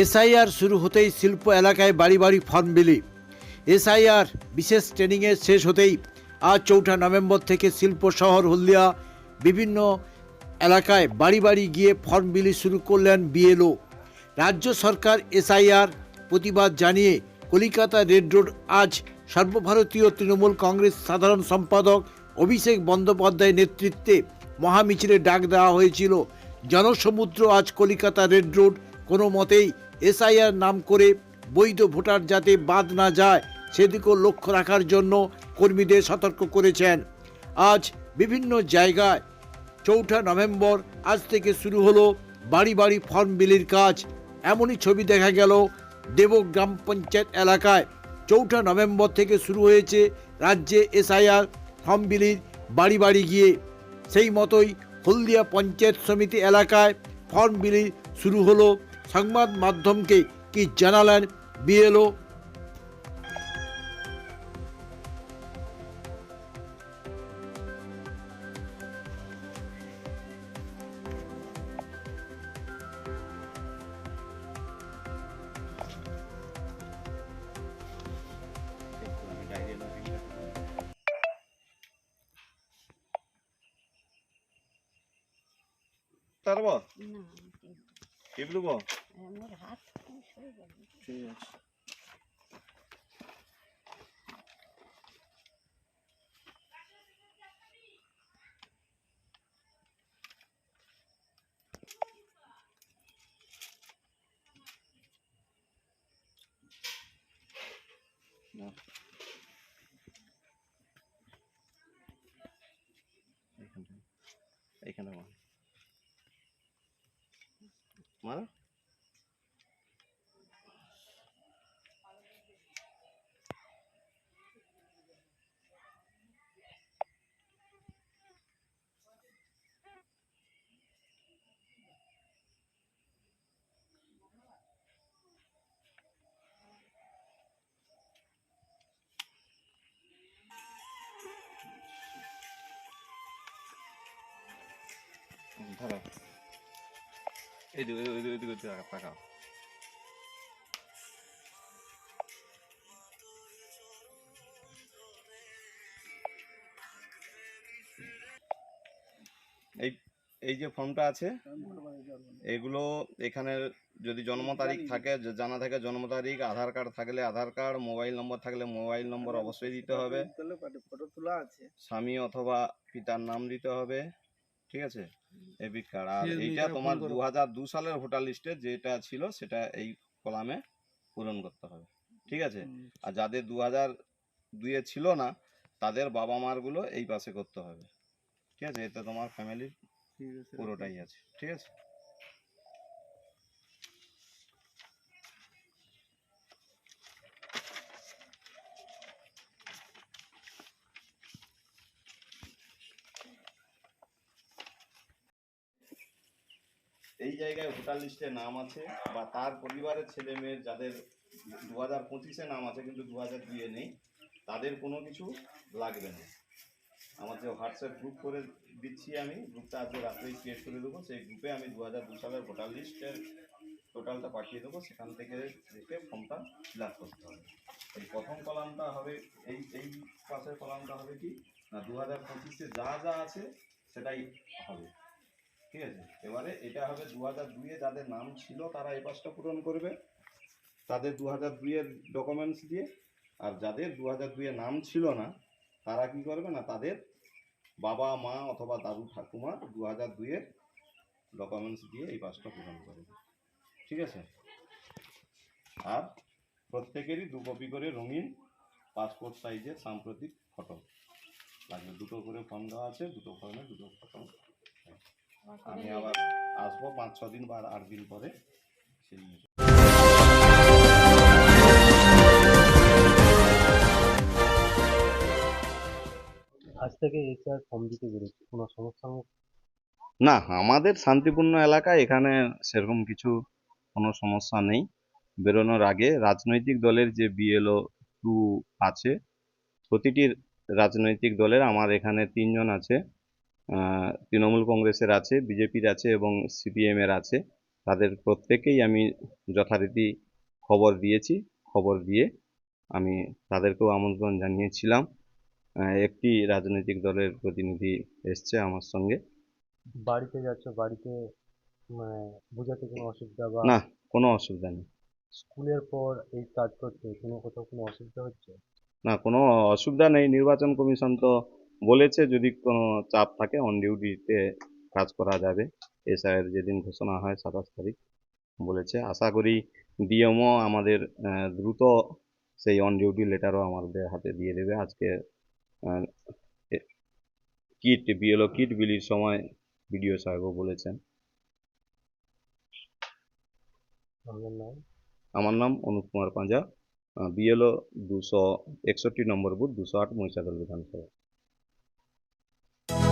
SIR শুরু হতেই শিল্প এলাকায় বাড়ি বাড়ি ফর্ম বিলি এসআইআর বিশেষ ট্রেনিংয়ের শেষ হতেই আজ চৌঠা নভেম্বর থেকে শিল্প শহর হলদিয়া বিভিন্ন এলাকায় বাড়ি বাড়ি গিয়ে ফর্ম বিলি শুরু করলেন বিএলও। রাজ্য সরকার এসআইআর প্রতিবাদ জানিয়ে কলিকাতা রেড রোড আজ সর্বভারতীয় তৃণমূল কংগ্রেস সাধারণ সম্পাদক অভিষেক বন্দ্যোপাধ্যায়ের নেতৃত্বে মহামিছিলে ডাক দেওয়া হয়েছিল। জনসমুদ্র আজ কলিকাতা রেড রোড কোনো মতেই এসআইআর নাম করে বৈধ ভোটার যাতে বাদ না যায়, সেদিকেও লক্ষ্য রাখার জন্য কর্মীদের সতর্ক করেছেন। আজ বিভিন্ন জায়গায় চৌঠা নভেম্বর আজ থেকে শুরু হলো বাড়ি বাড়ি ফর্ম বিলির কাজ। এমনই ছবি দেখা গেল দেবগ্রাম পঞ্চায়েত এলাকায়। চৌঠা নভেম্বর থেকে শুরু হয়েছে রাজ্যে এসআইআর ফর্ম বিলির বাড়ি বাড়ি গিয়ে। সেই মতোই হলদিয়া পঞ্চায়েত সমিতি এলাকায় ফর্ম বিলি শুরু হলো। সংবাদ মাধ্যমকে কি জানালেন বিএলও? তারব না আমার হাত ঠিক আছে। না। এইখানটা এদিকে এদিকে তাকাও এই এই যে ফর্মটা আছে এগুলো এখানে যদি জন্ম তারিখ থাকে জানা থাকে জন্ম তারিখ আধার কার্ড থাকলে আধার কার্ড মোবাইল নম্বর থাকলে মোবাইল নম্বর অবশ্যই দিতে হবে। স্বামী অথবা পিতার নাম দিতে হবে। ঠিক আছে? এপিক কার্ড আর এইটা তোমার দু হাজার দু সালের ভোটার লিস্টে যেটা ছিল সেটা এই কলামে পূরণ করতে হবে। ঠিক আছে? আর যাদের দু হাজার দুয়ে ছিল না তাদের বাবা মারগুলো এই পাশে করতে হবে। ঠিক আছে? এতে তোমার ফ্যামিলির পুরোটাই আছে। ঠিক আছে? এই জায়গায় ভোটার লিস্টে নাম আছে বা তার পরিবারের ছেলে মেয়ের যাদের দু হাজার পঁচিশে নাম আছে কিন্তু দু হাজার দুইয়ে নেই, তাদের কোনো কিছু লাগবে না। আমার যে হোয়াটসঅ্যাপ গ্রুপ করে দিচ্ছি আমি গ্রুপটা আজকে রাত্রেই ক্রিয়েট করে দেবো। সেই গ্রুপে আমি দু হাজার দু সালের ভোটার লিস্টের টোটালটা পাঠিয়ে দেবো। সেখান থেকে দেখে ফর্মটা ফিল আপ করতে হবে। এই প্রথম কলামটা হবে, এই এই পাশের কলামটা হবে কি? না, দু হাজার পঁচিশে যা যা আছে সেটাই হবে। ঠিক আছে? এবারে এটা হবে দু হাজার দুইয়ে যাদের নাম ছিল তারা এই পাশটা পূরণ করবে। তাদের দু হাজার দুইয়ের ডকুমেন্টস দিয়ে। আর যাদের দু হাজার দুইয়ে নাম ছিল না, তারা কি করবে না, তাদের বাবা, মা অথবা দাদু, ঠাকুমা দু হাজার দুইয়ের ডকুমেন্টস দিয়ে এই পাসটা পূরণ করবে। ঠিক আছে? আর প্রত্যেকেরই দু কপি করে রঙিন পাসপোর্ট সাইজের সাম্প্রতিক ফটো লাগবে দুটো করে ফর্ম দেওয়া আছে, দুটো ফর্মে দুটো ফটো আমি আবার আসব পাঁচ ছ দিন বা আট দিন পরে সেই আজ থেকে এসআর ফর্ম দিতে বেরোচ্ছে কোনো সমস্যা না আমাদের শান্তিপূর্ণ এলাকা এখানে সেরকম কিছু কোনো সমস্যা নেই। বেরোনোর আগে রাজনৈতিক দলের যে বিএলও টু আছে প্রতিটি রাজনৈতিক দলের আমার এখানে তিনজন আছে। তৃণমূল কংগ্রেসের আছে বিজেপির আছে এবং সিপিএম এর আছে। তাদের প্রত্যেকেই আমি যথারীতি খবর দিয়েছি খবর দিয়ে আমি তাদেরকেও আমন্ত্রণ জানিয়েছিলাম। একটি রাজনৈতিক দলের প্রতিনিধি এসছে আমার সঙ্গে। বাড়িতে যাচ্ছ বাড়িতে মানে বোঝাতে কোনো অসুবিধা বা না কোনো অসুবিধা নেই। স্কুলের পর এই কাজ করতে কোনো কোথাও কোনো অসুবিধা হচ্ছে? না কোনো অসুবিধা নেই। নির্বাচন কমিশন তো বলেছে যদি কোনো চাপ থাকে অন ডিউটিতে কাজ করা যাবে। এসআইয়ের যেদিন ঘোষণা হয় সাতাশ তারিখ বলেছে। আশা করি ডিএমও আমাদের দ্রুত সেই অন ডিউটি লেটারও আমাদের হাতে দিয়ে দেবে। আজকে কিট বিএলও কিট বিলির সময় বিডিও সাহেবও বলেছেন। আমার নাম? অনুপ কুমার পাঞ্জা বিএলও দুশো একষট্টি নম্বর বুথ দুশো আট মহিষাদল বিধানসভা।